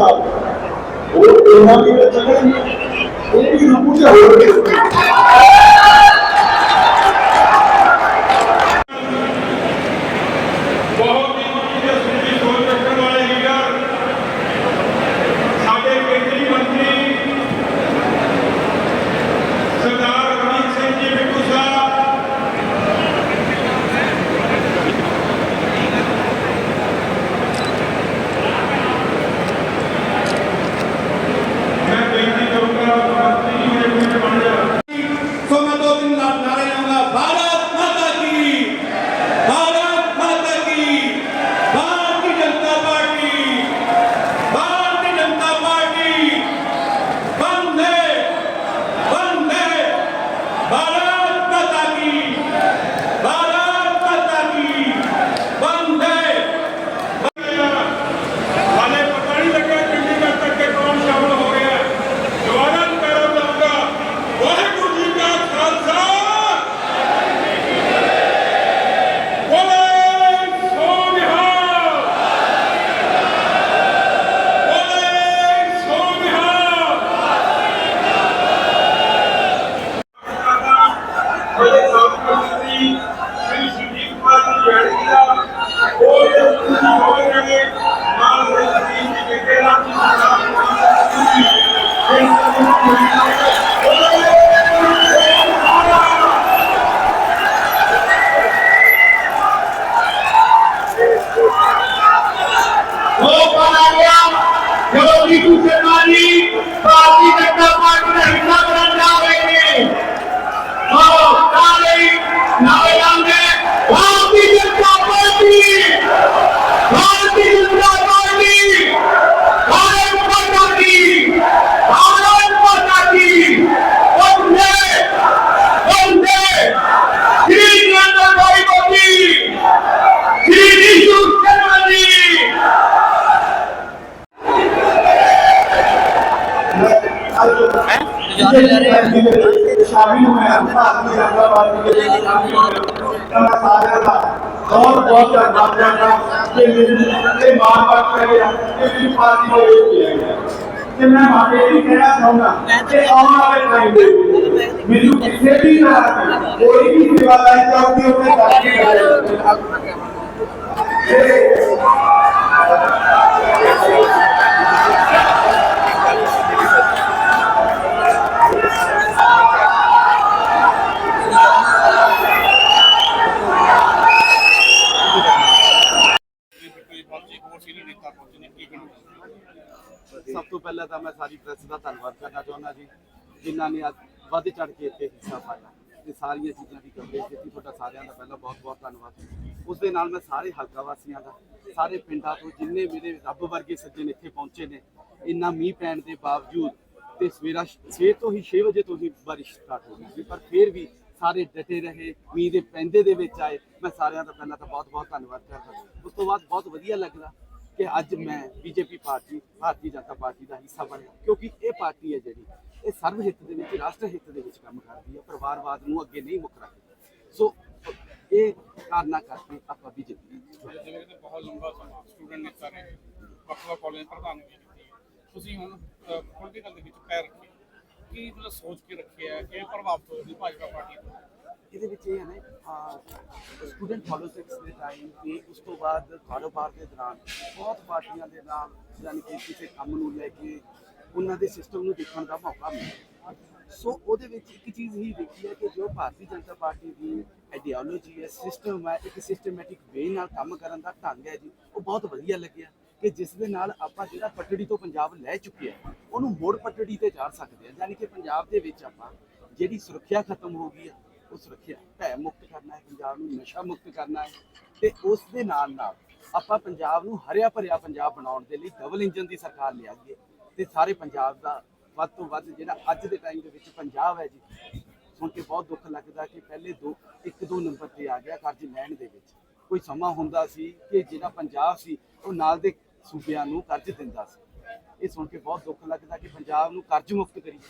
ਹਮੇਸ਼ਾ ਉਹ ਇਹਨਾਂ ਦੀ ਚੱਲਣਗੇ ਇਹ ਵੀ ਰੂਪ ਭਾਰਤੀ ਜਨਤਾ ਪਾਰਟੀ ਦੇ ਵਿੱਚ ਸ਼ਾਮਿਲ ਹੋਇਆ ਮੈਂ ਸਾਰਿਆਂ ਦਾ ਬਹੁਤ ਬਹੁਤ ਧੰਨਵਾਦ ਕਰਦਾ ਕਿ ਮੇਰੀ ਇਹ ਮਾਨ ਬਾਤ ਕਰਿਆ ਕਿ ਮੇਰੀ ਪਾਰਟੀ ਦੇ ਵਿੱਚ ਲਿਆ ਗਿਆ ਤੇ ਮੈਂ ਮਾਪੇ ਇਹ ਵੀ ਕਹਿਣਾ ਚਾਹੁੰਦਾ ਕਿ ਆਉਣ ਵਾਲੇ ਟਾਈਮ ਦੇ ਵਿੱਚ ਮੈਨੂੰ ਕਿਸੇ ਵੀ ਤਰ੍ਹਾਂ ਦੀ ਕੋਈ ਵੀ ਸੇਵਾ ਲਈ ਚਾਹੁੰਦੀ ਹੋਵੇ ਤਾਂ ਕਿ ਸਭ ਤੋਂ ਪਹਿਲਾਂ ਤਾਂ ਮੈਂ ਸਾਰੀ ਪ੍ਰੈਸ ਦਾ ਧੰਨਵਾਦ ਕਰਨਾ ਚਾਹੁੰਦਾ ਜੀ ਜਿਨ੍ਹਾਂ ਨੇ ਅੱਜ ਵੱਧ ਚੜ ਕੇ ਇੱਥੇ ਹਿੱਸਾ ਪਾਇਆ ਤੇ ਸਾਰੀਆਂ ਚੀਜ਼ਾਂ ਦੀ ਕਵਰੇਜ ਕੀਤੀ ਤੁਹਾਡਾ ਸਾਰਿਆਂ ਦਾ ਪਹਿਲਾਂ ਬਹੁਤ ਬਹੁਤ ਧੰਨਵਾਦ। ਉਸ ਦੇ ਨਾਲ ਮੈਂ ਸਾਰੇ ਹਲਕਾ ਵਾਸੀਆਂ ਦਾ, ਸਾਰੇ ਪਿੰਡਾਂ ਤੋਂ ਜਿੰਨੇ ਮੇਰੇ ਰੱਬ ਵਰਗੇ ਸੱਜਣ ਇੱਥੇ ਪਹੁੰਚੇ ਨੇ, ਇੰਨਾ ਮੀਂਹ ਪੈਣ ਦੇ ਬਾਵਜੂਦ ਤੇ ਸਵੇਰਾ 6 ਤੋਂ ਹੀ 6 ਵਜੇ ਤੋਂ ਹੀ ਬਾਰਿਸ਼ ਸਟਾਰਟ ਹੋ ਗਈ ਸੀ, ਪਰ ਫਿਰ ਵੀ ਸਾਰੇ ਡਟੇ ਰਹੇ, ਮੀਂਹ ਦੇ ਪੈਂਦੇ ਦੇ ਵਿੱਚ ਆਏ। ਮੈਂ ਸਾਰਿਆਂ ਦਾ ਪਹਿਲਾਂ ਤਾਂ ਬਹੁਤ ਬਹੁਤ ਧੰਨਵਾਦ ਕਰਦਾ। ਉਸ ਤੋਂ ਬਾਅਦ ਬਹੁਤ ਵਧੀਆ ਲੱਗਦਾ ਕਿ ਅੱਜ ਮੈਂ BJP party, Bharatiya Janata party ਦਾ ਹਿੱਸਾ ਬਣਿਆ, ਕਿਉਂਕਿ ਇਹ ਪਾਰਟੀ ਹੈ ਜਿਹੜੀ ਇਹ ਸਰਵ ਹਿੱਤ ਦੇ ਵਿੱਚ ਰਾਸ਼ਟਰ ਹਿੱਤ ਦੇ ਵਿੱਚ ਕੰਮ ਕਰਦੀ ਹੈ ਪਰਿਵਾਰਵਾਦ ਨੂੰ ਅੱਗੇ ਨਹੀਂ ਮੁੱਕ ਰੱਖਦੀ। ਸੋ ਇਹ ਕਾਰਨਾ ਕਰਕੇ ਆਪਾਂ ਬੀਜੇਪੀ ਜਿਵੇਂ ਕਿ ਬਹੁਤ ਲੰਬਾ ਸਮਾਂ ਸਟੂਡੈਂਟ ਨੇਤਾ ਨੇ ਵੱਖ ਵੱਖ ਕਾਲਜ ਪ੍ਰਧਾਨਗੀ ਕੀਤੀ ਤੁਸੀਂ ਹੁਣ ਪੋਲੀਟੀਕਲ ਦੇ ਵਿੱਚ ਪੈਰ ਰੱਖੇ। ਕੀ ਮਤਲਬ ਸੋਚ ਕੇ ਰੱਖਿਆ ਕਿ ਪ੍ਰਭਾਵਿਤ ਹੋਈ ਭਾਜਪਾ ਪਾਰਟੀ ਤੋਂ? ਇਹਦੇ ਵਿੱਚ ਇਹ ਹੈ ਨਾ ਸਟੂਡੈਂਟ ਪੋਲਿਟਿਕਸ ਦੇ ਟਾਈਮ ਤੇ ਉਸ ਤੋਂ ਬਾਅਦ ਕਾਰੋਬਾਰ ਦੇ ਦੌਰਾਨ ਬਹੁਤ ਪਾਰਟੀਆਂ ਦੇ ਨਾਲ ਯਾਨੀ ਕਿ ਕਿਸੇ ਕੰਮ ਨੂੰ ਲੈ ਕੇ ਉਹਨਾਂ ਦੇ ਸਿਸਟਮ ਨੂੰ ਦੇਖਣ ਦਾ ਮੌਕਾ ਮਿਲਿਆ। ਸੋ ਉਹਦੇ ਵਿੱਚ ਇੱਕ ਚੀਜ਼ ਹੀ ਦੇਖੀ ਹੈ ਕਿ ਜੋ ਭਾਰਤੀ ਜਨਤਾ ਪਾਰਟੀ ਦੀ ਆਈਡੀਓਲੋਜੀ ਹੈ ਸਿਸਟਮ ਹੈ, ਇੱਕ ਸਿਸਟਮੈਟਿਕ ਵੇ ਨਾਲ ਕੰਮ ਕਰਨ ਦਾ ਢੰਗ ਹੈ ਜੀ, ਉਹ ਬਹੁਤ ਵਧੀਆ ਲੱਗਿਆ ਕਿ ਜਿਸ ਦੇ ਨਾਲ ਆਪਾਂ ਜਿਹੜਾ ਪਟੜੀ ਤੋਂ ਪੰਜਾਬ ਲੈ ਚੁੱਕੇ ਆ ਉਹਨੂੰ ਮੋੜ ਪਟੜੀ ਤੇ ਜਾ ਸਕਦੇ ਆ ਯਾਨੀ ਕਿ ਪੰਜਾਬ ਦੇ ਵਿੱਚ ਆਪਾਂ ਜਿਹੜੀ ਸੁਰੱਖਿਆ ਖਤਮ ਹੋ ਗਈ ਹੈ, ਉਹ ਸੁਰੱਖਿਆ, ਭੈ ਮੁਕਤ ਕਰਨਾ ਹੈ, ਪੰਜਾਬ ਨੂੰ ਨਸ਼ਾ ਮੁਕਤ ਕਰਨਾ ਹੈ ਤੇ ਉਸ ਦੇ ਨਾਲ ਨਾਲ ਆਪਾਂ ਪੰਜਾਬ ਨੂੰ ਹਰਿਆ ਭਰਿਆ ਪੰਜਾਬ ਬਣਾਉਣ ਦੇ ਲਈ ਡਬਲ ਇੰਜਨ ਦੀ ਸਰਕਾਰ ਲਿਆਈਏ ਤੇ ਸਾਰੇ ਪੰਜਾਬ ਦਾ ਵੱਧ ਤੋਂ ਵੱਧ ਜਿਹੜਾ ਅੱਜ ਦੇ ਟਾਈਮ ਦੇ ਵਿੱਚ ਪੰਜਾਬ ਹੈ ਜੀ, ਸੁਣ ਕੇ ਬਹੁਤ ਦੁੱਖ ਲੱਗਦਾ ਕਿ ਪਹਿਲੇ ਦੋ, ਇੱਕ ਦੋ ਨੰਬਰ ਤੇ ਆ ਗਿਆ ਕਰਜ਼ ਲੈਣ ਦੇ ਵਿੱਚ। ਕੋਈ ਸਮਾਂ ਹੁੰਦਾ ਸੀ ਕਿ ਜਿਹੜਾ ਪੰਜਾਬ ਸੀ, ਉਹ ਨਾਲ ਦੇ ਸੂਬਿਆਂ ਨੂੰ ਕਰਜ਼ ਦਿੰਦਾ ਸੀ। ਇਹ ਸੁਣ ਕੇ ਬਹੁਤ ਦੁੱਖ ਲੱਗਦਾ ਕਿ ਪੰਜਾਬ ਨੂੰ ਕਰਜ਼ ਮੁਕਤ ਕਰੀਏ,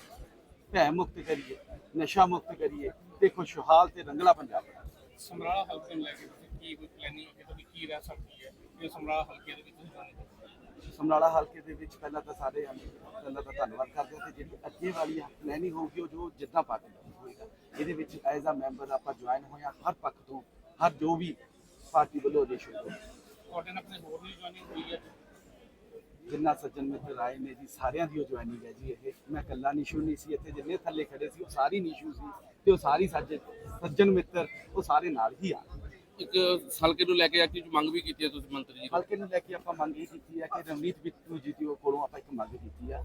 ਭੈ ਮੁਕਤ ਕਰੀਏ, ਨਸ਼ਾ ਮੁਕਤ ਕਰੀਏ ਤੇ ਖੁਸ਼ਹਾਲ ਤੇ ਰੰਗਲਾ ਪੰਜਾਬ ਬਣਾਈਏ। ਸਮਰਾਲਾ ਹਲਕੇ ਨੂੰ ਲੈ ਕੇ ਕੀ ਕੋਈ ਪਲੈਨਿੰਗ ਹੈ ਤੁਹਾਡੀ ਕੀ ਰਹਿ ਸਕਦੀ ਹੈ? ਜੇ ਸਮਰਾਲਾ ਹਲਕੇ ਦੇ ਵਿੱਚ ਤੁਸੀਂ ਸਮਰਾਲਾ ਹਲਕੇ ਦੇ ਵਿੱਚ ਪਹਿਲਾਂ ਤਾਂ ਸਾਰੇ ਪਹਿਲਾਂ ਤਾਂ ਧੰਨਵਾਦ ਕਰਦੇ ਹਾਂ ਤੇ ਜਿਹੜੀ ਅੱਗੇ ਵਾਲੀ ਪਲੈਨਿੰਗ ਹੋਊਗੀ ਉਹ ਜੋ ਜਿੱਦਾਂ ਪਾਰਟੀ ਹੋਏਗਾ। ਇਹਦੇ ਵਿੱਚ ਐਜ਼ ਅ ਮੈਂਬਰ ਆਪਾਂ ਜੁਆਇਨ ਹੋਇਆ ਹਰ ਪੱਖ ਤੋਂ ਹਰ ਜੋ ਵੀ ਪਾਰਟੀ ਵੱਲੋਂ ਆਦੇਸ਼ ਹੋਊਗਾ ਤੁਹਾਡੇ ਨਾਲ ਆਪਣੇ ਹੋਰ ਵੀ ਜੁਆਇਨਿੰਗ ਹੋਈ ਹੈ? ਜਿੰਨਾ ਸੱਜਣ ਮਿੱਤਰ ਆਏ ਨੇ ਜੀ ਸਾਰਿਆਂ ਦੀ ਉਹ ਜੁਆਇਨਿੰਗ ਹੈ ਜੀ ਇਹ। ਮੈਂ ਇਕੱਲਾ ਨਿਸ਼ੂ ਨਹੀਂ ਸੀ ਇੱਥੇ ਜਿੰਨੇ ਥੱਲੇ ਖੜੇ ਸੀ ਉਹ ਸਾਰੀ ਨਿਸ਼ੂ ਸੀ ਤੇ ਉਹ ਸਾਰੀ ਸੱਜਣ ਸੱਜਣ ਮਿੱਤਰ ਉਹ ਸਾਰੇ ਨਾਲ ਹੀ ਆ। ਇੱਕ ਹਲਕੇ ਨੂੰ ਲੈ ਕੇ ਐਕਟਿਵ ਮੰਗ ਵੀ ਕੀਤੀ ਹੈ ਤੁਸੀਂ ਮੰਤਰੀ ਜੀ ਹਲਕੇ ਨੂੰ ਲੈ ਕੇ ਆਪਾਂ ਮੰਗ ਇਹ ਕੀਤੀ ਹੈ ਕਿ ਰਵਨੀਤ ਬਿੱਟੂ ਜੀ ਦੀ ਕੋਲੋਂ ਆਪਾਂ ਇੱਕ ਮੰਗ ਕੀਤੀ ਹੈ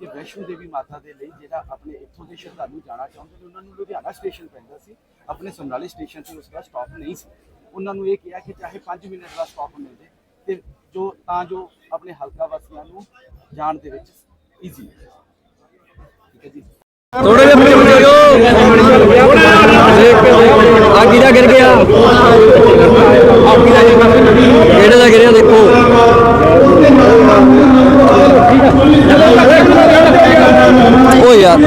ਕਿ ਵੈਸ਼ਨੋ ਦੇਵੀ ਮਾਤਾ ਦੇ ਲਈ ਜਿਹੜਾ ਆਪਣੇ ਇੱਥੋਂ ਦੇ ਸ਼ਰਧਾਲੂ ਜਾਣਾ ਚਾਹੁੰਦੇ ਨੇ, ਉਹਨਾਂ ਨੂੰ ਲੁਧਿਆਣਾ ਸਟੇਸ਼ਨ ਪੈਂਦਾ ਸੀ, ਆਪਣੇ ਸਮਰਾਲੀ ਸਟੇਸ਼ਨ ਤੇ ਉਸ ਦਾ ਸਟਾਪ ਨਹੀਂ ਸੀ। ਉਹਨਾਂ ਨੂੰ ਇਹ ਕਿਹਾ ਕਿ ਚਾਹੇ 5 ਮਿੰਟ ਦਾ ਸਟਾਪ ਮਿਲ ਜੇ ਤੇ ਜੋ, ਤਾਂ ਜੋ ਆਪਣੇ ਹਲਕਾ ਵਾਸੀਆਂ ਨੂੰ ਜਾਣ ਦੇ ਵਿੱਚ ਈਜ਼ੀ ਠੀਕ ਹੈ ਜੀ ਥੋੜੇ ਜਿਹਾ ਪਿੱਛੇ ਮੁੜ ਜਾਓ ਆ ਕਿਹਦਾ ਗਿਰ ਗਿਆ? ਕਿਹੜੇ ਦਾ ਗਿਰਿਆ ਦੇਖੋ। ਓ ਯਾਰ।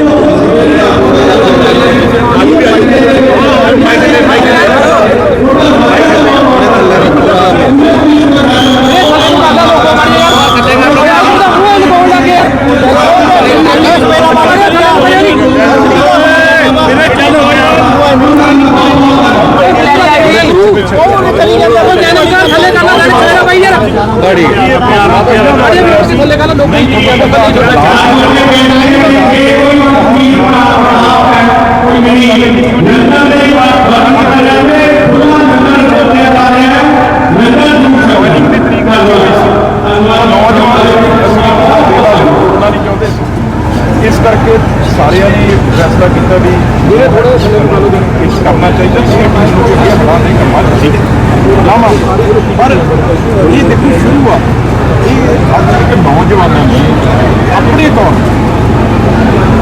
ਉਹਨਾਂ ਨਹੀਂ ਚਾਹੁੰਦੇ ਸੀ ਇਸ ਕਰਕੇ ਸਾਰਿਆਂ ਨੇ ਇਹ ਫੈਸਲਾ ਕੀਤਾ ਵੀ ਇਹ ਥੋੜਾ ਸਮੇਂ ਇਸ ਕਰਨਾ ਚਾਹੀਦਾ ਸੀ ਕਿ ਇਹ ਬੜਾ ਨਹੀਂ ਕਰਨਾ ਚਾਹੀਦਾ ਲਾਮਾ ਪਰ ਇਹ ਦੇਖੋ ਸ਼ੁਰੂ ਆ ਇਹ ਅੱਜ ਦੇ ਨੌਜਵਾਨਾਂ ਨੇ ਆਪਣੇ ਤੌਰ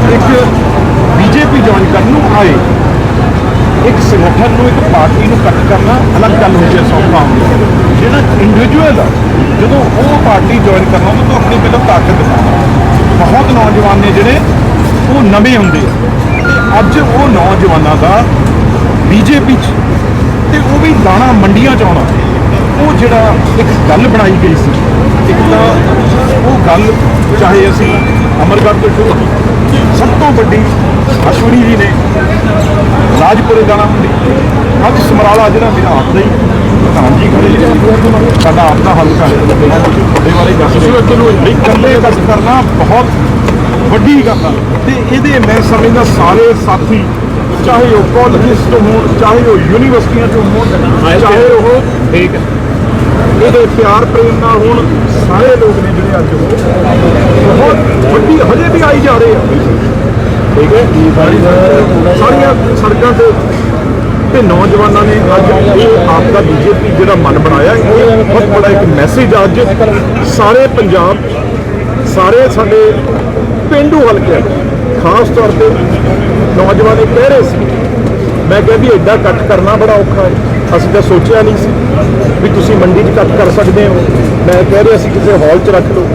ਤੇ ਇੱਕ ਬੀਜੇਪੀ ਜੁਆਇਨ ਕਰਨ ਨੂੰ ਆਏ ਇੱਕ ਸੰਗਠਨ ਨੂੰ ਇੱਕ ਪਾਰਟੀ ਨੂੰ ਕੱਟ ਕਰਨਾ ਅਲੱਗ ਗੱਲ ਹੁੰਦੀ ਹੈ, ਸੌਖਾ ਹੁੰਦਾ ਜਿਹੜਾ ਇੰਡੀਵਿਜੂਅਲ ਆ, ਜਦੋਂ ਉਹ ਪਾਰਟੀ ਜੁਆਇਨ ਕਰਨਾ ਉਹਨਾਂ ਤੋਂ ਆਪਣੀ ਪਹਿਲਾਂ ਤਾਕਤ ਦਿਖਾਉਣਾ ਬਹੁਤ ਨੌਜਵਾਨ ਨੇ ਜਿਹੜੇ, ਉਹ ਨਵੇਂ ਹੁੰਦੇ ਆ। ਅੱਜ ਉਹ ਨੌਜਵਾਨਾਂ ਦਾ ਬੀਜੇਪੀ 'ਚ, ਤੇ ਉਹ ਵੀ ਦਾਣਾ ਮੰਡੀਆਂ 'ਚ ਆਉਣਾ। ਉਹ ਜਿਹੜਾ ਇੱਕ ਗੱਲ ਬਣਾਈ ਗਈ ਸੀ, ਇੱਕ ਤਾਂ ਉਹ ਗੱਲ, ਚਾਹੇ ਅਸੀਂ ਅਮਰਗੜ੍ਹ ਤੋਂ ਸ਼ੁਰੂ ਕੀਤੀ। ਸਭ ਤੋਂ ਵੱਡੀ ਅਸ਼ਵਨੀ ਜੀ ਨੇ ਰਾਜਪੁਰੇ ਦਾਣਾ ਮੰਡੀ ਅੱਜ ਸਮਰਾਲਾ ਜਿਹੜਾ ਮੇਰਾ ਆਪ ਦਾ ਹੀ ਪ੍ਰਧਾਨ ਜੀ ਖੜੇ ਸਾਡਾ ਆਪ ਦਾ ਹਲਕਾ ਹੈ ਤੁਹਾਡੇ ਬਾਰੇ ਦੱਸ ਵੀ ਇਕੱਲੇ ਕੱਟ ਕਰਨਾ ਬਹੁਤ ਵੱਡੀ ਗੱਲ ਆ। ਤੇ ਇਹਦੇ ਮੈਂ ਸਮਝਦਾ ਸਾਰੇ ਸਾਥੀ ਚਾਹੇ ਉਹ ਕਾਲਜਿਸ ਤੋਂ ਹੋਣ ਚਾਹੇ ਉਹ ਯੂਨੀਵਰਸਿਟੀਆਂ ਤੋਂ ਹੋਣ ਚਾਹੇ ਉਹ ਠੀਕ ਇਹਦੇ ਪਿਆਰ ਪ੍ਰੇਮ ਨਾਲ ਹੁਣ ਸਾਰੇ ਲੋਕ ਨੇ ਜਿਹੜੇ ਅੱਜ ਬਹੁਤ ਵੱਡੀ ਹਜੇ ਵੀ ਆਈ ਜਾ ਰਹੇ ਆ। ਠੀਕ ਹੈ? ਸਾਰੀਆਂ ਸੜਕਾਂ ਤੇ ਤੇ ਨੌਜਵਾਨਾਂ ਨੇ ਅੱਜ ਇਹ ਆਪ ਦਾ ਬੀਜੇਪੀ ਜਿਹੜਾ ਮਨ ਬਣਾਇਆ ਇਹ ਬਹੁਤ ਬੜਾ ਇੱਕ ਮੈਸੇਜ ਅੱਜ ਸਾਰੇ ਪੰਜਾਬ, ਸਾਰੇ ਸਾਡੇ ਪਿੰਡੂ ਹਲਕੇ ਖਾਸ ਤੌਰ ਤੇ ਨੌਜਵਾਨ ਇਹ ਕਹਿ ਰਹੇ ਸੀ, ਮੈਂ ਕਿਹਾ ਵੀ ਐਡਾ ਕੱਟ ਕਰਨਾ ਬੜਾ ਔਖਾ ਹੈ, ਅਸੀਂ ਤਾਂ ਸੋਚਿਆ ਨਹੀਂ ਸੀ। ਵੀ ਤੁਸੀਂ ਮੰਡੀ 'ਚ ਕੱਟ ਕਰ ਸਕਦੇ ਹੋ। ਮੈਂ ਕਹਿ ਰਿਹਾ ਸੀ ਕਿਸੇ ਹਾਲ 'ਚ ਰੱਖ ਲਓ।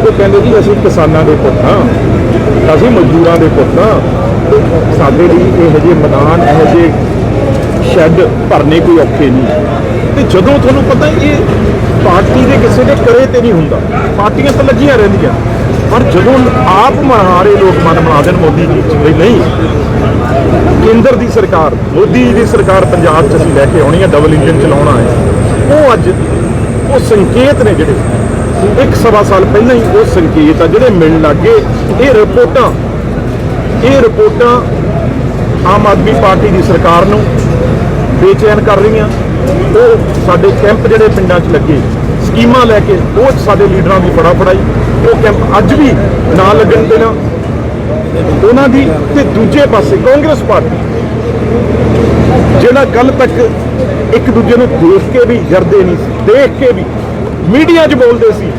ਉਹ ਕਹਿੰਦੇ ਜੀ, ਅਸੀਂ ਕਿਸਾਨਾਂ ਦੇ ਪੁੱਤ ਹਾਂ। ਅਸੀਂ ਮਜ਼ਦੂਰਾਂ ਦੇ ਪੁੱਤ ਹਾਂ। ਤੇ ਸਾਡੇ ਲਈ ਇਹੋ ਜਿਹੇ ਮੈਦਾਨ, ਇਹੋ ਜਿਹੇ ਸ਼ੈੱਡ ਭਰਨੇ ਕੋਈ ਔਖੇ ਨਹੀਂ। ਤੇ ਜਦੋਂ ਤੁਹਾਨੂੰ ਪਤਾ ਇਹ ਪਾਰਟੀ ਦੇ ਕਿਸੇ ਦੇ ਕਰੇ ਤੇ ਨਹੀਂ ਹੁੰਦਾ। ਪਾਰਟੀਆਂ ਤਾਂ ਲੱਗੀਆਂ ਰਹਿੰਦੀਆਂ। ਪਰ ਜਦੋਂ ਆਪ ਮਹਾਰੇ ਲੋਕ ਮਨ ਬਣਾ ਦੇਣ ਮੋਦੀ ਜੀ ਚ ਵੀ ਨਹੀਂ। ਕੇਂਦਰ ਦੀ ਸਰਕਾਰ, ਮੋਦੀ ਜੀ ਦੀ ਸਰਕਾਰ ਪੰਜਾਬ 'ਚ ਅਸੀਂ ਲੈ ਕੇ ਆਉਣੀ ਹੈ ਡਬਲ ਇੰਜਨ ਚਲਾਉਣਾ ਹੈ। ਉਹ ਅੱਜ ਉਹ ਸੰਕੇਤ ਨੇ ਜਿਹੜੇ। ਇੱਕ ਸਵਾ ਸਾਲ ਪਹਿਲਾਂ ਹੀ ਉਹ ਸੰਕੇਤ ਆ ਜਿਹੜੇ ਮਿਲਣ ਲੱਗੇ ਇਹ ਰਿਪੋਰਟਾਂ ਇਹ ਰਿਪੋਰਟਾਂ ਆਮ ਆਦਮੀ ਪਾਰਟੀ ਦੀ ਸਰਕਾਰ ਨੂੰ ਬੇਚੈਨ ਕਰ ਰਹੀਆਂ। ਉਹ ਸਾਡੇ ਕੈਂਪ ਜਿਹੜੇ ਪਿੰਡਾਂ 'ਚ ਲੱਗੇ, ਸਕੀਮਾਂ ਲੈ ਕੇ ਉਹ ਸਾਡੇ ਲੀਡਰਾਂ ਦੀ ਫੜਾ ਫੜਾਈ। ਉਹ ਕੈਂਪ ਅੱਜ ਵੀ ਨਾ ਲੱਗਣ ਦੇਣਾ ਉਹਨਾਂ ਦੀ ਤੇ ਦੂਜੇ ਪਾਸੇ ਕਾਂਗਰਸ ਪਾਰਟੀ, ਜਿਹੜਾ ਕੱਲ ਤੱਕ ਇੱਕ ਦੂਜੇ ਨੂੰ ਦੇਖ ਕੇ ਵੀ ਜਰਦੇ ਨਹੀਂ ਸੀ, ਦੇਖ ਕੇ ਵੀ ਮੀਡੀਆ 'ਚ ਬੋਲਦੇ ਸੀ।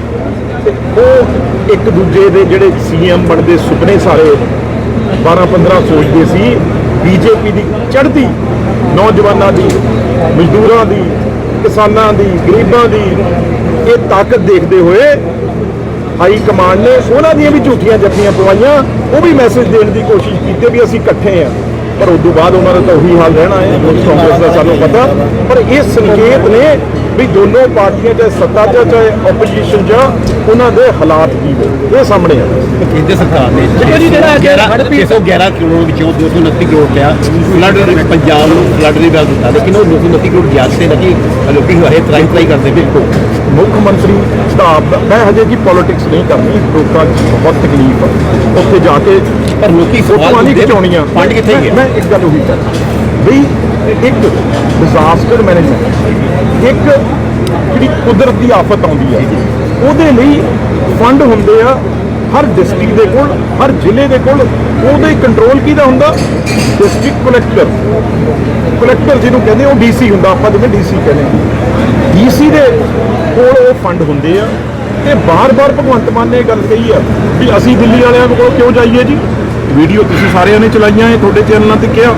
ਤੇ ਉਹ ਇੱਕ ਦੂਜੇ ਦੇ ਜਿਹੜੇ ਸੀਐਮ ਬਣਦੇ ਸੁਪਨੇ ਸਾਰੇ 12 15 ਸੋਚਦੇ ਸੀ, ਬੀਜੇਪੀ ਦੀ ਚੜ੍ਹਦੀ, ਨੌਜਵਾਨਾਂ ਦੀ, ਮਜ਼ਦੂਰਾਂ ਦੀ, ਕਿਸਾਨਾਂ ਦੀ, ਗਰੀਬਾਂ ਦੀ, ਇਹ ਤਾਕਤ ਦੇਖਦੇ ਹੋਏ ਹਾਈ ਕਮਾਂਡ ਨੇ ਉਹਨਾਂ ਦੀਆਂ ਵੀ ਝੂਠੀਆਂ ਜੱਫੀਆਂ ਪਵਾਈਆਂ, ਉਹ ਵੀ ਮੈਸੇਜ ਦੇਣ ਦੀ ਕੋਸ਼ਿਸ਼ ਕੀਤੀ ਵੀ ਅਸੀਂ ਇਕੱਠੇ ਆ ਪਰ ਉਸ ਤੋਂ ਬਾਅਦ ਉਹਨਾਂ ਦਾ ਤਾਂ ਉਹੀ ਹਾਲ ਰਹਿਣਾ ਹੈ ਕਾਂਗਰਸ ਦਾ ਸਾਨੂੰ ਪਤਾ। ਪਰ ਇਹ ਸੰਕੇਤ ਨੇ ਵੀ ਦੋਨੋਂ ਪਾਰਟੀਆਂ ਚਾਹੇ ਸੱਤਾ 'ਚ ਚਾਹੇ ਆਪੋਜੀਸ਼ਨ 'ਚ ਉਹਨਾਂ ਦੇ ਹਾਲਾਤ ਕੀ ਨੇ। ਇਹ ਸਾਹਮਣੇ ਆ। ਕੇਂਦਰ ਸਰਕਾਰ ਨੇ ਜਿਹੜਾ 611 ਕਰੋੜ ਵਿੱਚੋਂ 229 ਕਰੋੜ ਲਿਆ ਫਲੱਡ ਦੇ ਪੰਜਾਬ ਨੂੰ ਫਲੱਡ ਦੀ ਗੱਲ ਦਿੱਤਾ। ਲੇਕਿਨ ਉਹ 229 ਕਰੋੜ ਵਿਆਜ ਤੇ ਲੱਗੀ ਲੋਕੀ ਹਰੇ ਤਰਾਈ ਤਰਾਈ ਕਰਦੇ ਬਿਲਕੁਲ। ਮੁੱਖ ਮੰਤਰੀ ਦਾ ਆਪ- ਮੈਂ ਹਜੇ ਕੀ ਪੋਲਿਟਿਕਸ ਨਹੀਂ ਕਰਨੀ ਲੋਕਾਂ 'ਚ ਬਹੁਤ ਤਕਲੀਫ ਆ। ਉੱਥੇ ਜਾ ਕੇ ਪਰ ਲੋਕੀ ਫੋਟੋਆਂ ਨਹੀਂ ਖਿਚਾਉਣੀਆਂ। ਫੰਡ ਕਿੱਥੇ ਗਿਆ? ਮੈਂ ਇੱਕ ਗੱਲ ਉਹੀ ਕਰਦਾ ਵੀ ਇੱਕ ਡਿਜ਼ਾਸਟਰ ਮੈਨੇਜਮੈਂਟ ਇੱਕ ਜਿਹੜੀ ਕੁਦਰਤੀ ਆਫਤ ਆਉਂਦੀ ਹੈ ਉਹਦੇ ਲਈ ਫੰਡ ਹੁੰਦੇ ਆ ਹਰ ਡਿਸਟ੍ਰਿਕਟ ਦੇ ਕੋਲ, ਹਰ ਜ਼ਿਲ੍ਹੇ ਦੇ ਕੋਲ, ਉਹਦੇ ਕੰਟਰੋਲ ਕਿਹਦਾ ਹੁੰਦਾ? ਡਿਸਟ੍ਰਿਕਟ ਕਲੈਕਟਰ ਕਲੈਕਟਰ ਜਿਹਨੂੰ ਕਹਿੰਦੇ ਉਹ ਡੀਸੀ ਹੁੰਦਾ, ਆਪਾਂ ਜਿਵੇਂ ਡੀਸੀ ਕਹਿੰਦੇ ਡੀਸੀ ਦੇ ਕੋਲ ਉਹ ਫੰਡ ਹੁੰਦੇ ਆ। ਤੇ ਬਾਰ-ਬਾਰ ਭਗਵੰਤ ਮਾਨ ਨੇ ਇਹ ਗੱਲ ਕਹੀ ਆ ਵੀ ਅਸੀਂ ਦਿੱਲੀ ਵਾਲਿਆਂ ਕੋਲ ਕਿਉਂ ਜਾਈਏ ਜੀ? ਵੀਡੀਓ ਤੁਸੀਂ ਸਾਰਿਆਂ ਨੇ ਚਲਾਈਆਂ, ਇਹ ਤੁਹਾਡੇ ਚੈਨਲਾਂ ਤੇ ਕਿਹਾ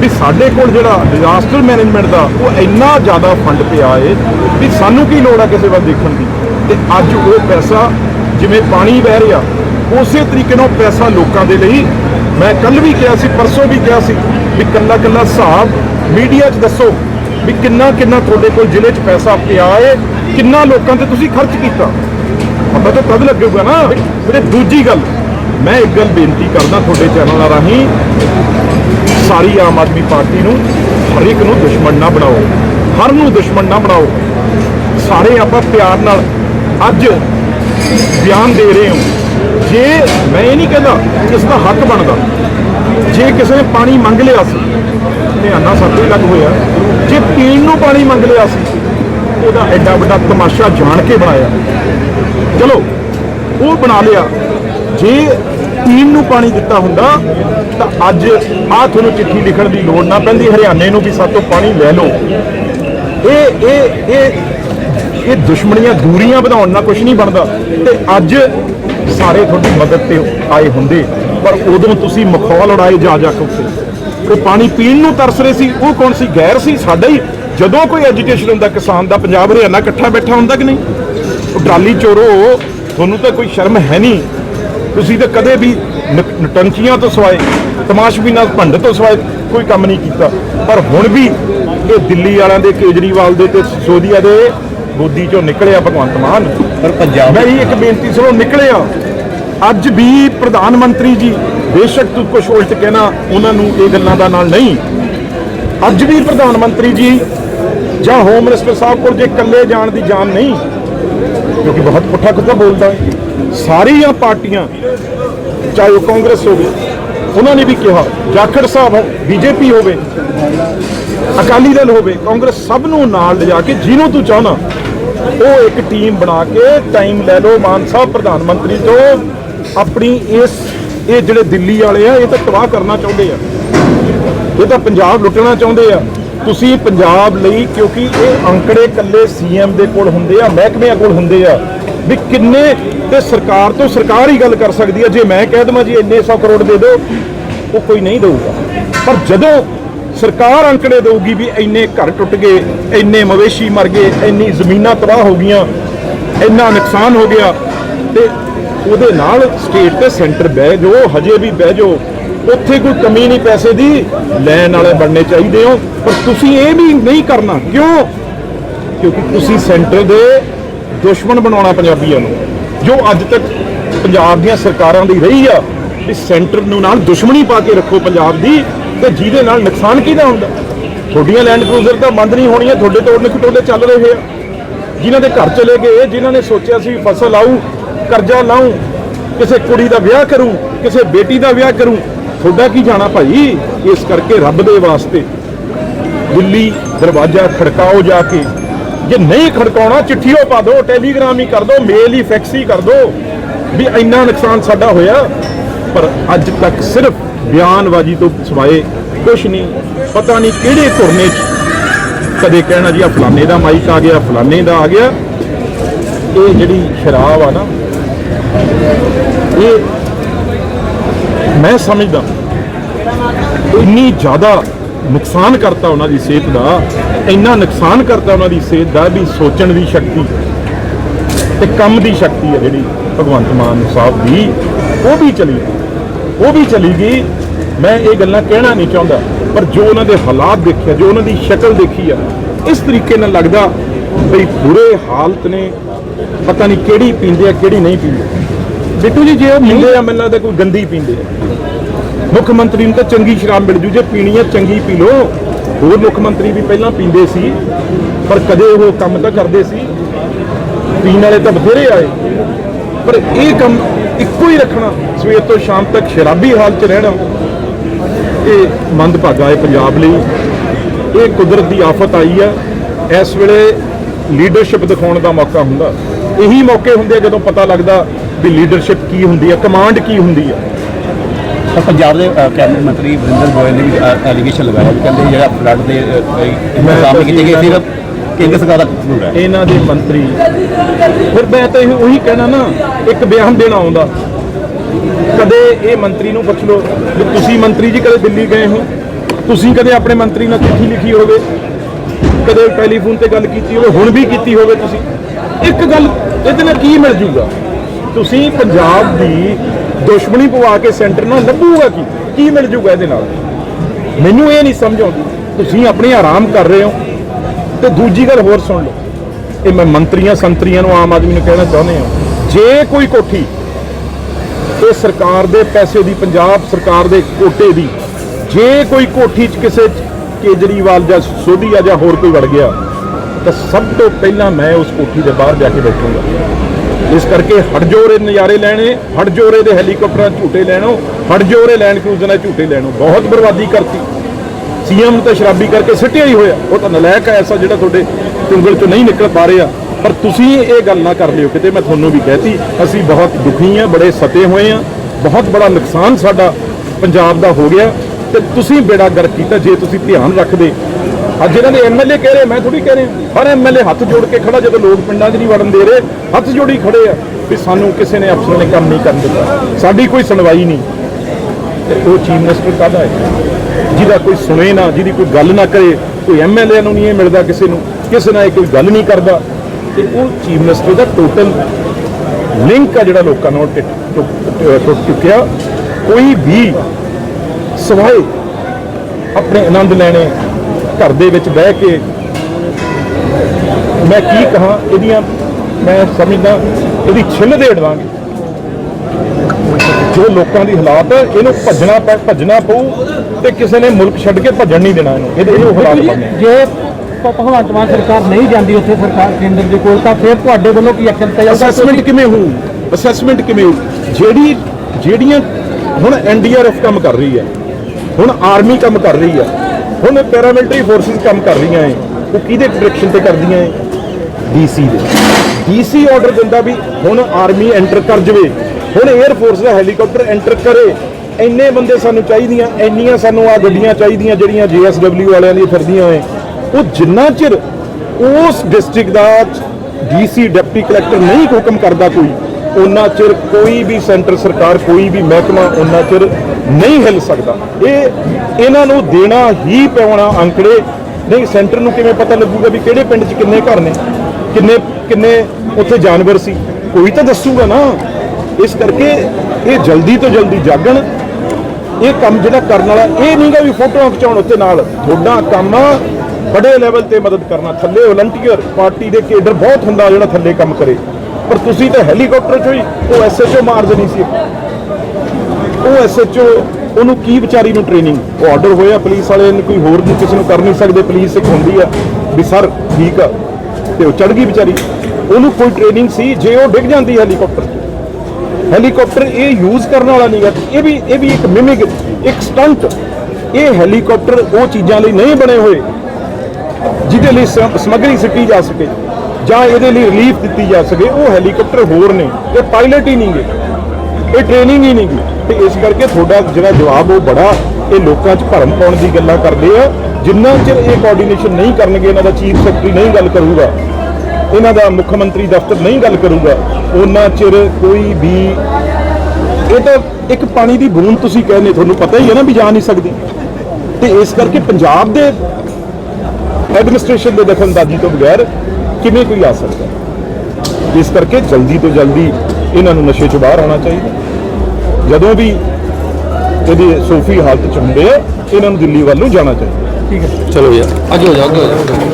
ਵੀ ਸਾਡੇ ਕੋਲ ਜਿਹੜਾ ਡਿਜ਼ਾਸਟਰ ਮੈਨੇਜਮੈਂਟ ਦਾ ਉਹ ਇੰਨਾ ਜ਼ਿਆਦਾ ਫੰਡ ਪਿਆ ਏ ਵੀ ਸਾਨੂੰ ਕੀ ਲੋੜ ਆ ਕਿਸੇ ਵੱਲ ਦੇਖਣ ਦੀ? ਤੇ ਅੱਜ ਉਹ ਪੈਸਾ ਜਿਵੇਂ ਪਾਣੀ ਵਹਿ ਰਿਹਾ, ਉਸੇ ਤਰੀਕੇ ਨਾਲ ਪੈਸਾ ਲੋਕਾਂ ਦੇ ਲਈ। ਮੈਂ ਕੱਲ ਵੀ ਕਿਹਾ ਸੀ, ਪਰਸੋਂ ਵੀ ਕਿਹਾ ਸੀ ਵੀ ਕੱਲਾ ਕੱਲਾ ਹਿਸਾਬ ਮੀਡੀਆ 'ਚ ਦੱਸੋ ਵੀ ਕਿੰਨਾ ਕਿੰਨਾ ਤੁਹਾਡੇ ਕੋਲ ਜ਼ਿਲ੍ਹੇ 'ਚ ਪੈਸਾ ਪਿਆ ਏ, ਕਿੰਨਾ ਲੋਕਾਂ ਤੇ ਤੁਸੀਂ ਖਰਚ ਕੀਤਾ। ਪਤਾ ਤਾਂ ਤਦ ਲੱਗੇਗਾ ਨਾ ਤੇ ਦੂਜੀ ਗੱਲ, ਮੈਂ ਇੱਕ ਗੱਲ ਬੇਨਤੀ ਕਰਦਾ ਤੁਹਾਡੇ ਚੈਨਲਾਂ ਰਾਹੀਂ, ਸਾਰੀ ਆਮ ਆਦਮੀ ਪਾਰਟੀ ਨੂੰ ਹਰ ਇੱਕ ਨੂੰ ਦੁਸ਼ਮਣ ਨਾ ਬਣਾਓ। ਹਰ ਨੂੰ ਦੁਸ਼ਮਣ ਨਾ ਬਣਾਓ। ਸਾਰੇ ਆਪਾਂ ਪਿਆਰ ਨਾਲ ਅੱਜ ਬਿਆਨ ਦੇ ਰਹੇ ਹਾਂ। ਜੇ ਮੈਂ ਇਹ ਨਹੀਂ ਕਹਿੰਦਾ ਕਿਸ ਦਾ ਹੱਕ ਬਣਦਾ, ਜੇ ਕਿਸੇ ਨੇ ਪਾਣੀ ਮੰਗ ਲਿਆ ਸੀ ਧਿਆਨਾ ਸਾਡੇ ਲੱਗ ਹੋਇਆ। ਜੇ ਪੀਣ ਨੂੰ ਪਾਣੀ ਮੰਗ ਲਿਆ ਸੀ ਉਹਦਾ ਐਡਾ ਵੱਡਾ ਤਮਾਸ਼ਾ ਜਾਣ ਕੇ ਬਣਾਇਆ। ਚਲੋ, ਉਹ ਬਣਾ ਲਿਆ। ਜੇ ਪੀਣ ਨੂੰ ਪਾਣੀ ਦਿੱਤਾ ਹੁੰਦਾ, ਤਾਂ ਅੱਜ ਆ ਤੁਹਾਨੂੰ ਚਿੱਠੀ ਲਿਖਣ ਦੀ ਲੋੜ ਨਾ ਪੈਂਦੀ। ਹਰਿਆਣੇ ਨੂੰ ਵੀ ਸਾਤੋਂ ਪਾਣੀ ਲੈ ਲਓ। ਇਹ ਇਹ ਇਹ ਇਹ ਦੁਸ਼ਮਣੀਆਂ ਦੂਰੀਆਂ ਵਧਾਉਣ ਨਾਲ ਕੁਝ ਨਹੀਂ ਬਣਦਾ। ਤੇ ਅੱਜ ਸਾਰੇ ਤੁਹਾਡੀ ਮਦਦ ਤੇ ਆਏ ਹੁੰਦੇ। ਪਰ ਉਦੋਂ ਤੁਸੀਂ ਮਖੌਲ ਉਡਾਏ ਜਾ ਜਾ ਕੇ ਉੱਥੇ। ਉਹ ਪਾਣੀ ਪੀਣ ਨੂੰ ਤਰਸ ਰਹੇ ਸੀ। ਉਹ ਕੌਣ ਸੀ? ਗੈਰ ਸੀ? ਸਾਡਾ ਹੀ। ਜਦੋਂ ਕੋਈ ਐਜੀਟੇਸ਼ਨ ਹੁੰਦਾ, ਕਿਸਾਨ ਦਾ ਪੰਜਾਬ ਹਰਿਆਣਾ ਇਕੱਠਾ ਬੈਠਾ ਹੁੰਦਾ ਕਿ ਨਹੀਂ? ਉਹ ਟਰਾਲੀ ਚੋਰੋ, ਤੁਹਾਨੂੰ ਤਾਂ ਕੋਈ ਸ਼ਰਮ ਹੈ ਨਹੀਂ। ਤੁਸੀਂ ਤਾਂ ਕਦੇ ਵੀ ਨ- ਨਟੰਕੀਆਂ ਤੋਂ ਸਿਵਾਏ, ਤਮਾਸ਼ਬੀਨਾਂ ਭੰਡ ਤੋਂ ਸਵਾਏ ਕੋਈ ਕੰਮ ਨਹੀਂ ਕੀਤਾ। ਪਰ ਹੁਣ ਵੀ ਇਹ ਦਿੱਲੀ ਵਾਲਿਆਂ ਦੇ ਕੇਜਰੀਵਾਲ ਦੇ ਤੇ ਸੋਦੀਆ ਦੇ ਗੋਦੀ ਚੋਂ ਨਿਕਲਿਆ ਭਗਵੰਤ ਮਾਨ। ਪਰ ਪੰਜਾਬ ਮੈਂ ਇੱਕ ਬੇਨਤੀ ਸੁਣੋ ਨਿਕਲਿਆ। ਅੱਜ ਵੀ ਪ੍ਰਧਾਨ ਮੰਤਰੀ ਜੀ, ਬੇਸ਼ੱਕ ਤੂੰ ਕੁਝ ਉਲਟ ਕਹਿਣਾ, ਉਹਨਾਂ ਨੂੰ ਇਹ ਗੱਲਾਂ ਦਾ ਨਾਲ ਨਹੀਂ। ਅੱਜ ਵੀ ਪ੍ਰਧਾਨ ਮੰਤਰੀ ਜੀ, ਜਾਂ ਹੋਮ ਮਿਨਿਸਟਰ ਸਾਹਿਬ ਕੋਲ ਜੇ ਇਕੱਲੇ ਜਾਣ ਦੀ ਜਾਨ ਨਹੀਂ, ਕਿਉਂਕਿ ਬਹੁਤ ਪੁੱਠਾ ਕੁੱਤਾ ਬੋਲਦਾ ਹੈ। ਸਾਰੀਆਂ ਪਾਰਟੀਆਂ, ਚਾਹੇ ਉਹ ਕਾਂਗਰਸ ਹੋਵੇ, ਉਹਨਾਂ ਨੇ ਵੀ ਕਿਹਾ, ਜਾਖੜ ਸਾਹਿਬ ਬੀਜੇਪੀ ਹੋਵੇ, ਅਕਾਲੀ ਦਲ ਹੋਵੇ, ਕਾਂਗਰਸ ਸਭ ਨੂੰ ਨਾਲ ਲਿਜਾ ਕੇ ਜਿਹਨੂੰ ਤੂੰ ਚਾਹਨਾ ਉਹ ਇੱਕ ਟੀਮ ਬਣਾ ਕੇ ਟਾਈਮ ਲੈ ਲਓ ਮਾਨ ਸਾਹਿਬ ਪ੍ਰਧਾਨ ਮੰਤਰੀ ਤੋਂ। ਆਪਣੀ ਇਸ, ਇਹ ਜਿਹੜੇ ਦਿੱਲੀ ਵਾਲੇ ਆ, ਇਹ ਤਾਂ ਤਬਾਹ ਕਰਨਾ ਚਾਹੁੰਦੇ ਆ। ਇਹ ਤਾਂ ਪੰਜਾਬ ਲੁੱਟਣਾ ਚਾਹੁੰਦੇ ਆ। ਤੁਸੀਂ ਪੰਜਾਬ ਲਈ, ਕਿਉਂਕਿ ਇਹ ਅੰਕੜੇ ਕੱਲੇ ਸੀਐਮ ਦੇ ਕੋਲ ਹੁੰਦੇ ਆ, ਮਹਿਕਮਿਆਂ ਕੋਲ ਹੁੰਦੇ ਆ। ਵੀ ਕਿੰਨੇ, ਤੇ ਸਰਕਾਰ ਤੋਂ ਸਰਕਾਰ ਹੀ ਗੱਲ ਕਰ ਸਕਦੀ ਆ। ਜੇ ਮੈਂ ਕਹਿ ਦਵਾਂ ਜੀ, ਇੰਨੇ 100 ਕਰੋੜ ਦੇ ਦਿਓ, ਉਹ ਕੋਈ ਨਹੀਂ ਦੇਊਗਾ। ਪਰ ਜਦੋਂ ਸਰਕਾਰ ਅੰਕੜੇ ਦੇਊਗੀ ਵੀ ਇੰਨੇ ਘਰ ਟੁੱਟ ਗਏ, ਇੰਨੇ ਮਵੇਸ਼ੀ ਮਰ ਗਏ, ਇੰਨੀ ਜ਼ਮੀਨਾਂ ਤਬਾਹ ਹੋ ਗਈਆਂ, ਇੰਨਾ ਨੁਕਸਾਨ ਹੋ ਗਿਆ। ਤੇ ਉਹਦੇ ਨਾਲ ਸਟੇਟ ਤੇ ਸੈਂਟਰ ਬਹਿ ਜੋ ਹਜੇ ਵੀ ਬਹਿ ਜੋ ਉੱਥੇ ਕੋਈ ਕਮੀ ਨਹੀਂ ਪੈਸੇ ਦੀ, ਲੈਣ ਵਾਲੇ ਬਣਨੇ ਚਾਹੀਦੇ ਹੋ। ਪਰ ਤੁਸੀਂ ਇਹ ਵੀ ਨਹੀਂ ਕਰਨਾ। ਕਿਉਂ? ਕਿਉਂਕਿ ਤੁਸੀਂ ਸੈਂਟਰ ਦੇ ਦੁਸ਼ਮਣ ਬਣਾਉਣਾ ਪੰਜਾਬੀਆਂ ਨੂੰ। ਜੋ ਅੱਜ ਤੱਕ ਪੰਜਾਬ ਦੀਆਂ ਸਰਕਾਰਾਂ ਦੀ ਰਹੀ ਆ, ਵੀ ਸੈਂਟਰ ਨੂੰ ਨਾਲ ਦੁਸ਼ਮਣੀ ਪਾ ਕੇ ਰੱਖੋ ਪੰਜਾਬ ਦੀ। ਤੇ ਜਿਹਦੇ ਨਾਲ ਨੁਕਸਾਨ ਕਿਹਦਾ ਹੁੰਦਾ? ਤੁਹਾਡੀਆਂ ਲੈਂਡ ਕਰੂਜ਼ਰ ਤਾਂ ਬੰਦ ਨਹੀਂ ਹੋਣੀਆਂ, ਤੁਹਾਡੇ ਤੋੜਨੇ ਖਟੋਲੇ ਚੱਲ ਰਹੇ ਆ। ਜਿਨ੍ਹਾਂ ਦੇ ਘਰ ਚਲੇ ਗਏ, ਜਿਨ੍ਹਾਂ ਨੇ ਸੋਚਿਆ ਸੀ ਫਸਲ ਆਊ, ਕਰਜ਼ਾ ਲਾਊ, ਕਿਸੇ ਕੁੜੀ ਦਾ ਵਿਆਹ ਕਰੂੰ, ਕਿਸੇ ਬੇਟੀ ਦਾ ਵਿਆਹ ਕਰੂੰ, ਤੁਹਾਡਾ ਕੀ ਜਾਣਾ ਭਾਈ? ਇਸ ਕਰਕੇ ਰੱਬ ਦੇ ਵਾਸਤੇ ਦਿੱਲੀ ਦਰਵਾਜ਼ਾ ਖੜਕਾਓ ਜਾ ਕੇ। ਜੇ ਨਹੀਂ ਖੜਕਾਉਣਾ, ਚਿੱਠੀਓ ਪਾ ਦਿਓ, ਟੈਲੀਗ੍ਰਾਮ ਹੀ ਕਰ ਦਿਓ, ਮੇਲ ਹੀ, ਫੈਕਸ ਹੀ ਕਰ ਦਿਓ, ਵੀ ਇੰਨਾ ਨੁਕਸਾਨ ਸਾਡਾ ਹੋਇਆ। ਪਰ ਅੱਜ ਤੱਕ ਸਿਰਫ ਬਿਆਨਬਾਜ਼ੀ ਤੋਂ ਸਵਾਏ ਕੁਝ ਨਹੀਂ, ਪਤਾ ਨਹੀਂ ਕਿਹੜੇ ਧੁਰਨੇ 'ਚ। ਕਦੇ ਕਹਿਣਾ ਜੀ ਆ ਫਲਾਣੇ ਦਾ ਮਾਈਕ ਆ ਗਿਆ, ਫਲਾਣੇ ਦਾ ਆ ਗਿਆ। ਇਹ ਜਿਹੜੀ ਸ਼ਰਾਬ ਆ ਨਾ, ਇਹ ਮੈਂ ਸਮਝਦਾ, ਇੰਨੀ ਜ਼ਿਆਦਾ ਨੁਕਸਾਨ ਕਰਤਾ ਉਹਨਾਂ ਦੀ ਸਿਹਤ ਦਾ, ਇੰਨਾ ਨੁਕਸਾਨ ਕਰਤਾ ਉਹਨਾਂ ਦੀ ਸਿਹਤ ਦਾ ਵੀ ਸੋਚਣ ਦੀ ਸ਼ਕਤੀ ਤੇ ਕੰਮ ਦੀ ਸ਼ਕਤੀ ਹੈ ਜਿਹੜੀ ਭਗਵੰਤ ਮਾਨ ਸਾਹਿਬ ਦੀ, ਉਹ ਵੀ ਚਲੀ ਗਈ। ਉਹ ਵੀ ਚਲੀ ਗਈ। ਮੈਂ ਇਹ ਗੱਲਾਂ ਕਹਿਣਾ ਨਹੀਂ ਚਾਹੁੰਦਾ, ਪਰ ਜੋ ਉਹਨਾਂ ਦੇ ਹਾਲਾਤ ਦੇਖਿਆ, ਜੋ ਉਹਨਾਂ ਦੀ ਸ਼ਕਲ ਦੇਖੀ ਆ, ਇਸ ਤਰੀਕੇ ਨਾਲ ਲੱਗਦਾ ਬਈ ਬੁਰੇ ਹਾਲਤ ਨੇ। ਪਤਾ ਨਹੀਂ ਕਿਹੜੀ ਪੀਂਦੇ ਆ, ਕਿਹੜੀ ਨਹੀਂ ਪੀਂਦੇ। ਬਿੱਟੂ ਜੀ, ਜੇ ਉਹ ਪੀਂਦੇ ਆ, ਮੈਨੂੰ ਲੱਗਦਾ ਕੋਈ ਗੰਦੀ ਪੀਂਦੇ ਆ। ਮੁੱਖ ਮੰਤਰੀ ਨੂੰ ਤਾਂ ਚੰਗੀ ਸ਼ਰਾਬ ਮਿਲ ਜੂ, ਜੇ ਪੀਣੀ ਹੈ ਚੰਗੀ ਪੀ ਲਓ। ਹੋਰ ਮੁੱਖ ਮੰਤਰੀ ਵੀ ਪਹਿਲਾਂ ਪੀਂਦੇ ਸੀ, ਪਰ ਕਦੇ ਉਹ ਕੰਮ ਤਾਂ ਕਰਦੇ ਸੀ। ਪੀਣ ਵਾਲੇ ਤਾਂ ਬਥੇਰੇ ਆਏ। ਪਰ ਇਹ ਕੰਮ ਇੱਕੋ ਹੀ ਰੱਖਣਾ ਸਵੇਰ ਤੋਂ ਸ਼ਾਮ ਤੱਕ ਸ਼ਰਾਬੀ ਹਾਲਤ 'ਚ ਰਹਿਣਾ। ਇਹ ਮੰਦਭਾਗਾ ਹੈ ਪੰਜਾਬ ਲਈ। ਇਹ ਕੁਦਰਤ ਦੀ ਆਫਤ ਆਈ ਹੈ। ਇਸ ਵੇਲੇ ਲੀਡਰਸ਼ਿਪ ਦਿਖਾਉਣ ਦਾ ਮੌਕਾ ਹੁੰਦਾ। ਇਹੀ ਮੌਕੇ ਹੁੰਦੇ ਆ ਜਦੋਂ ਪਤਾ ਲੱਗਦਾ ਵੀ ਲੀਡਰਸ਼ਿਪ ਕੀ ਹੁੰਦੀ ਹੈ ਕਮਾਂਡ ਕੀ ਹੁੰਦੀ ਹੈ। ਪੰਜਾਬ ਦੇ ਕੈਬਨਿਟ ਮੰਤਰੀ ਵਰਿੰਦਰ ਗੋਇਲ ਨੇ ਵੀ ਐਲੀਗੇਸ਼ਨ ਲਗਾਇਆ ਵੀ ਕਹਿੰਦੇ ਜਿਹੜਾ ਫਲੱਡ ਦੇ ਨਹੀਂ ਕੀਤੇ ਗਏ ਸਿਰਫ ਕੇਂਦਰ ਸਰਕਾਰ ਦਾ ਕਸੂਰ ਹੈ। ਇਹਨਾਂ ਦੇ ਮੰਤਰੀ ਫਿਰ ਮੈਂ ਤਾਂ ਇਹ ਉਹੀ ਕਹਿਣਾ ਨਾ ਇੱਕ ਬਿਆਨ ਦੇਣਾ ਆਉਂਦਾ। ਕਦੇ ਇਹ ਮੰਤਰੀ ਨੂੰ ਪੁੱਛ ਲਓ ਵੀ ਤੁਸੀਂ ਮੰਤਰੀ ਜੀ ਕਦੇ ਦਿੱਲੀ ਗਏ ਹੋ? ਤੁਸੀਂ ਕਦੇ ਆਪਣੇ ਮੰਤਰੀ ਨਾਲ ਚਿੱਠੀ ਲਿਖੀ ਹੋਵੇ? ਕਦੇ ਟੈਲੀਫੋਨ ਤੇ ਗੱਲ ਕੀਤੀ ਹੋਵੇ? ਹੁਣ ਵੀ ਕੀਤੀ ਹੋਵੇ ਤੁਸੀਂ? ਇੱਕ ਗੱਲ ਇਹਦੇ ਨਾਲ ਕੀ ਮਿਲ ਜੂਗਾ? ਤੁਸੀਂ ਪੰਜਾਬ ਦੀ ਦੁਸ਼ਮਣੀ ਪਵਾ ਕੇ ਸੈਂਟਰ ਨਾਲ ਲੱਭੂਗਾ ਕੀ? ਕੀ ਮਿਲ ਜੂਗਾ ਇਹਦੇ ਨਾਲ? ਮੈਨੂੰ ਇਹ ਨਹੀਂ ਸਮਝ ਆਉਂਦੀ। ਤੁਸੀਂ ਆਪਣੇ ਆਰਾਮ ਕਰ ਰਹੇ ਹੋ। ਤੇ ਦੂਜੀ ਗੱਲ ਹੋਰ ਸੁਣ ਲਓ। ਇਹ ਮੈਂ ਮੰਤਰੀਆਂ ਸੰਤਰੀਆਂ ਨੂੰ ਆਮ ਆਦਮੀ ਨੂੰ ਕਹਿਣਾ ਚਾਹੁੰਦੇ ਹਾਂ। ਜੇ ਕੋਈ ਕੋਠੀ ਇਹ ਸਰਕਾਰ ਦੇ ਪੈਸੇ ਦੀ, ਪੰਜਾਬ ਸਰਕਾਰ ਦੇ ਕੋਟੇ ਦੀ। ਜੇ ਕੋਈ ਕੋਠੀ 'ਚ ਕਿਸੇ ਕੇਜਰੀਵਾਲ ਜਾਂ ਸੋਧੀਆ ਜਾਂ ਹੋਰ ਕੋਈ ਵੜ ਗਿਆ, ਤਾਂ ਸਭ ਤੋਂ ਪਹਿਲਾਂ ਮੈਂ ਉਸ ਕੋਠੀ ਦੇ ਬਾਹਰ ਜਾ ਕੇ ਬੈਠੂੰਗਾ। ਇਸ ਕਰਕੇ ਹਟ ਜੋਰੇ ਨਜ਼ਾਰੇ ਲੈਣੇ ਹਟ ਜੋਰੇ ਦੇ ਹੈਲੀਕਾਪਟਰਾਂ ਝੂਟੇ ਲੈਣੋ ਹਟ ਜੋਰੇ ਲੈਂਡ ਕਰੂਜ਼ਰ ਝੂਟੇ ਲੈਣੋ। ਬਹੁਤ ਬਰਬਾਦੀ ਕਰਤੀ। ਸੀਐਮ ਤਾਂ ਸ਼ਰਾਬੀ ਕਰਕੇ ਸਿੱਟਿਆ ਹੀ ਹੋਇਆ। ਉਹ ਤਾਂ ਨਲਾਇਕ ਹੈ ਐਸਾ ਜਿਹੜਾ ਤੁਹਾਡੇ ਚੁੰਗਲ ਚੋਂ ਨਹੀਂ ਨਿਕਲ ਪਾ ਰਿਹਾ। ਪਰ ਤੁਸੀਂ ਇਹ ਗੱਲ ਨਾ ਕਰ ਲਿਓ ਕਿਤੇ ਮੈਂ ਤੁਹਾਨੂੰ ਵੀ ਕਹਿਤੀ, ਅਸੀਂ ਬਹੁਤ ਦੁਖੀ ਹਾਂ, ਬੜੇ ਸਤੇ ਹੋਏ ਹਾਂ, ਬਹੁਤ ਬੜਾ ਨੁਕਸਾਨ ਸਾਡਾ ਪੰਜਾਬ ਦਾ ਹੋ ਗਿਆ ਤੇ ਤੁਸੀਂ ਬੇੜਾ ਗਰਕ ਕੀਤਾ ਜੇ ਤੁਸੀਂ ਧਿਆਨ ਰੱਖਦੇ। ਅੱਜ ਇਹਨਾਂ ਦੇ ਐਮਐਲਏ ਕਹਿ ਰਹੇ, ਮੈਂ ਥੋੜੀ ਕਹਿ ਰਿਹਾ, ਹਰ ਐਮਐਲਏ ਹੱਥ ਜੋੜ ਕੇ ਖੜਾ ਜਦੋਂ ਲੋਕ ਪਿੰਡਾਂ 'ਚ ਨਹੀਂ ਵੜਨ ਦੇ ਰਹੇ, ਹੱਥ ਜੋੜੀ ਖੜੇ ਆ ਵੀ ਸਾਨੂੰ ਕਿਸੇ ਨੇ ਅਫਸਰ ਨੇ ਕੰਮ ਨਹੀਂ ਕਰਨ ਦਿੱਤਾ। ਸਾਡੀ ਕੋਈ ਸੁਣਵਾਈ ਨਹੀਂ। ਤੇ ਉਹ ਚੀਫ ਮਿਨਿਸਟਰ ਕਾਹਦਾ ਹੈ? ਜਿਹਦਾ ਕੋਈ ਸੁਣੇ ਨਾ, ਜਿਹਦੀ ਕੋਈ ਗੱਲ ਨਾ ਕਰੇ, ਕੋਈ ਐਮਐਲਏ ਨੂੰ ਨਹੀਂ ਇਹ ਮਿਲਦਾ ਕਿਸੇ ਨੂੰ, ਕਿਸੇ ਨਾਲ ਇਹ ਕੋਈ ਗੱਲ ਨਹੀਂ ਕਰਦਾ। ਤੇ ਉਹ ਚੀਫ ਮਿਨਿਸਟਰ ਦਾ ਟੋਟਲ ਲਿੰਕ ਆ ਜਿਹੜਾ ਲੋਕਾਂ ਨਾਲ ਟੁੱਟ- ਚੁੱਕਿਆ। ਕੋਈ ਵੀ ਸਵਾਏ ਆਪਣੇ ਆਨੰਦ ਲੈਣੇ ਘਰ ਦੇ ਵਿੱਚ ਬਹਿ ਕੇ ਮੈਂ ਕੀ ਕਹਾਂ ਇਹਦੀਆਂ ਮੈਂ ਸਮਝਦਾ ਇਹਦੀ ਛਿੱਲ ਦੇ ਡਵਾਂਗੇ ਜੋ ਲੋਕਾਂ ਦੀ ਹਾਲਾਤ ਹੈ ਇਹਨੂੰ ਭੱਜਣਾ ਪੈ ਭੱਜਣਾ ਪਊ ਤੇ ਕਿਸੇ ਨੇ ਮੁਲਕ ਛੱਡ ਕੇ ਭੱਜਣ ਨਹੀਂ ਦੇਣਾ ਇਹਨੂੰ। ਇਹਦੇ ਇਹ ਹਾਲਾਤ ਬਣਨੇ ਜੇ ਭਗਵੰਤ ਮਾਨ ਸਰਕਾਰ ਨਹੀਂ ਜਾਂਦੀ ਉੱਥੇ ਸਰਕਾਰ ਕੇਂਦਰ ਦੇ ਕੋਲ ਤਾਂ ਫਿਰ ਤੁਹਾਡੇ ਵੱਲੋਂ ਕੀ ਐਕਸ਼ਨ ਲਿਆ ਜਾਊਗਾ? ਅਸੈਸਮੈਂਟ ਕਿਵੇਂ ਹੋਊ? ਅਸੈਸਮੈਂਟ ਕਿਵੇਂ ਹੋਊ? ਜਿਹੜੀ ਜਿਹੜੀਆਂ ਹੁਣ ਐਨਡੀਆਰਐਫ ਕੰਮ ਕਰ ਰਹੀ ਹੈ ਹੁਣ ਆਰਮੀ ਕੰਮ ਕਰ ਰਹੀ ਹੈ ਹੁਣ ਪੈਰਾਮਿਲਟਰੀ ਫੋਰਸਿਸ ਕੰਮ ਕਰ ਰਹੀਆਂ ਹੈ ਉਹ ਕਿਹਦੇ ਡਾਇਰੈਕਸ਼ਨ ਤੇ ਕਰਦੀਆਂ ਹੈ? ਡੀਸੀ ਦੇ। ਡੀਸੀ ਆਰਡਰ ਦਿੰਦਾ ਵੀ ਹੁਣ ਆਰਮੀ ਐਂਟਰ ਕਰ ਜਵੇ ਹੁਣ 에ਅਰ ਫੋਰਸ ਦਾ ਹੈਲੀਕਾਪਟਰ ਐਂਟਰ ਕਰੇ ਇੰਨੇ ਬੰਦੇ ਸਾਨੂੰ ਚਾਹੀਦੀਆਂ ਇੰਨੀਆਂ ਸਾਨੂੰ ਆ ਗੱਡੀਆਂ ਚਾਹੀਦੀਆਂ ਜਿਹੜੀਆਂ ਜੀਐਸਡਬਲਯੂ ਵਾਲਿਆਂ ਦੀਆਂ ਫਿਰਦੀਆਂ ਹੋਏ ਉਹ ਜਿੰਨਾ ਚਿਰ ਉਸ ਡਿਸਟ੍ਰਿਕਟ ਦਾ ਡੀਸੀ ਡਿਪਟੀ ਕਲੈਕਟਰ ਨਹੀਂ ਹੁਕਮ ਕਰਦਾ ਕੋਈ, ਉਹਨਾਂ ਚਿਰ ਕੋਈ ਵੀ ਸੈਂਟਰ ਸਰਕਾਰ, ਕੋਈ ਵੀ ਮਹਿਕਮਾ ਉਹਨਾਂ ਚਿਰ ਨਹੀਂ ਹਿੱਲ ਸਕਦਾ। ਇਹ ਇਹਨਾਂ ਨੂੰ ਦੇਣਾ ਹੀ ਪੈਣਾ ਅੰਕੜੇ। ਨਹੀਂ ਸੈਂਟਰ ਨੂੰ ਕਿਵੇਂ ਪਤਾ ਲੱਗੂਗਾ ਵੀ ਕਿਹੜੇ ਪਿੰਡ 'ਚ ਕਿੰਨੇ ਘਰ ਨੇ? ਕਿੰਨੇ ਕਿੰਨੇ ਉੱਥੇ ਜਾਨਵਰ ਸੀ? ਕੋਈ ਤਾਂ ਦੱਸੂਗਾ ਨਾ। ਇਸ ਕਰਕੇ ਇਹ ਜਲਦੀ ਤੋਂ ਜਲਦੀ ਜਾਗਣ। ਇਹ ਕੰਮ ਜਿਹੜਾ ਕਰਨ ਵਾਲਾ, ਇਹ ਨਹੀਂਗਾ ਵੀ ਫੋਟੋਆਂ ਖਿਚਾਉਣ ਉੱਤੇ ਨਾਲ। ਤੁਹਾਡਾ ਕੰਮ ਆ ਬੜੇ ਲੈਵਲ ਤੇ ਮਦਦ ਕਰਨਾ, ਥੱਲੇ ਵਲੰਟੀਅਰ ਪਾਰਟੀ ਦੇ ਕੇਡਰ ਬਹੁਤ ਹੁੰਦਾ ਜਿਹੜਾ ਥੱਲੇ ਕੰਮ ਕਰੇ। ਪਰ ਤੁਸੀਂ ਤਾਂ ਹੈਲੀਕਾਪਟਰ ਚੋਂ ਹੀ ਉਹ ਐਸਐਚਓ ਮਾਰਦੇ ਨਹੀਂ ਸੀ। ਉਹ ਐਸਐਚਓ ਉਹਨੂੰ ਕੀ ਵਿਚਾਰੀ ਨੂੰ ਟ੍ਰੇਨਿੰਗ ਉਹ ਆਰਡਰ ਹੋਇਆ ਪੁਲਿਸ ਵਾਲੇ ਨੇ, ਕੋਈ ਹੋਰ ਨਹੀਂ ਕਿਸੇ ਨੂੰ ਕਰ ਨਹੀਂ ਸਕਦੇ ਪੁਲਿਸ ਇੱਕ ਹੁੰਦੀ ਆ ਵੀ ਸਰ ਠੀਕ ਆ, ਤੇ ਉਹ ਚੜ ਗਈ ਵਿਚਾਰੀ। ਉਹਨੂੰ ਕੋਈ ਟ੍ਰੇਨਿੰਗ ਸੀ, ਜੇ ਉਹ ਡਿੱਗ ਜਾਂਦੀ ਹੈਲੀਕਾਪਟਰ 'ਚ। ਹੈਲੀਕਾਪਟਰ ਇਹ ਯੂਜ਼ ਕਰਨ ਵਾਲਾ ਨਹੀਂ ਹੈ ਇਹ ਵੀ ਇਹ ਵੀ ਇੱਕ ਮਿਮਿਕ ਇੱਕ ਸਟੰਟ ਇਹ ਹੈਲੀਕਾਪਟਰ ਉਹ ਚੀਜ਼ਾਂ ਲਈ ਨਹੀਂ ਬਣੇ ਹੋਏ। ਜਿਹਦੇ ਲਈ ਸਮ- ਸਮੱਗਰੀ ਸਿੱਟੀ ਜਾ ਸਕੇ ਜਾਂ ਇਹਦੇ ਲਈ ਰਿਲੀਫ ਦਿੱਤੀ ਜਾ ਸਕੇ, ਉਹ ਹੈਲੀਕਾਪਟਰ ਹੋਰ ਨੇ, ਇਹ ਪਾਇਲਟ ਹੀ ਨਹੀਂਗੇ ਇਹ ਟ੍ਰੇਨਿੰਗ ਹੀ ਨਹੀਂਗੀ ਤੇ ਇਸ ਕਰਕੇ ਤੁਹਾਡਾ ਜਿਹੜਾ ਜਵਾਬ ਉਹ ਬੜਾ, ਇਹ ਲੋਕਾਂ 'ਚ ਭਰਮ ਪਾਉਣ ਦੀ ਗੱਲਾਂ ਕਰਦੇ ਆ। ਜਿੰਨਾ ਚਿਰ ਇਹ ਕੋਆਰਡੀਨੇਸ਼ਨ ਨਹੀਂ ਕਰਨਗੇ, ਇਹਨਾਂ ਦਾ ਚੀਫ ਸੈਕਟਰੀ ਨਹੀਂ ਗੱਲ ਕਰੂਗਾ, ਇਹਨਾਂ ਦਾ ਮੁੱਖ ਮੰਤਰੀ ਦਫ਼ਤਰ ਨਹੀਂ ਗੱਲ ਕਰੂਗਾ, ਉਹਨਾਂ ਚਿਰ ਕੋਈ ਵੀ, ਇਹ ਤਾਂ ਇੱਕ ਪਾਣੀ ਦੀ ਬੂੰਦ ਤੁਸੀਂ ਕਹਿੰਦੇ, ਤੁਹਾਨੂੰ ਪਤਾ ਹੀ ਹੈ ਨਾ ਵੀ ਜਾ ਨਹੀਂ ਸਕਦੀ। ਤੇ ਇਸ ਕਰਕੇ ਪੰਜਾਬ ਦੇ ਐਡਮਿਨਿਸਟ੍ਰੇਸ਼ਨ ਦੇ ਦਖਲਅੰਦਾਜ਼ੀ ਤੋਂ ਬਗੈਰ ਕਿਵੇਂ ਕੋਈ ਆ ਸਕਦਾ? ਹੈ? ਇਸ ਕਰਕੇ ਜਲਦੀ ਤੋਂ ਜਲਦੀ ਇਹਨਾਂ ਨੂੰ ਨਸ਼ੇ ਚੋਂ ਬਾਹਰ ਆਉਣਾ ਚਾਹੀਦਾ। ਜਦੋਂ ਵੀ ਇਹਦੀ ਸੋਫੀ ਹਾਲਤ ਚ ਹੁੰਦੇ ਆ ਇਹਨਾਂ ਨੂੰ ਦਿੱਲੀ ਵੱਲ ਨੂੰ ਜਾਣਾ ਚਾਹੀਦਾ। ਚਲੋ ਯਾਰ ਅੱਜ ਹੋ ਜਾ। ਅੱਗੇ ਹੋ ਜਾ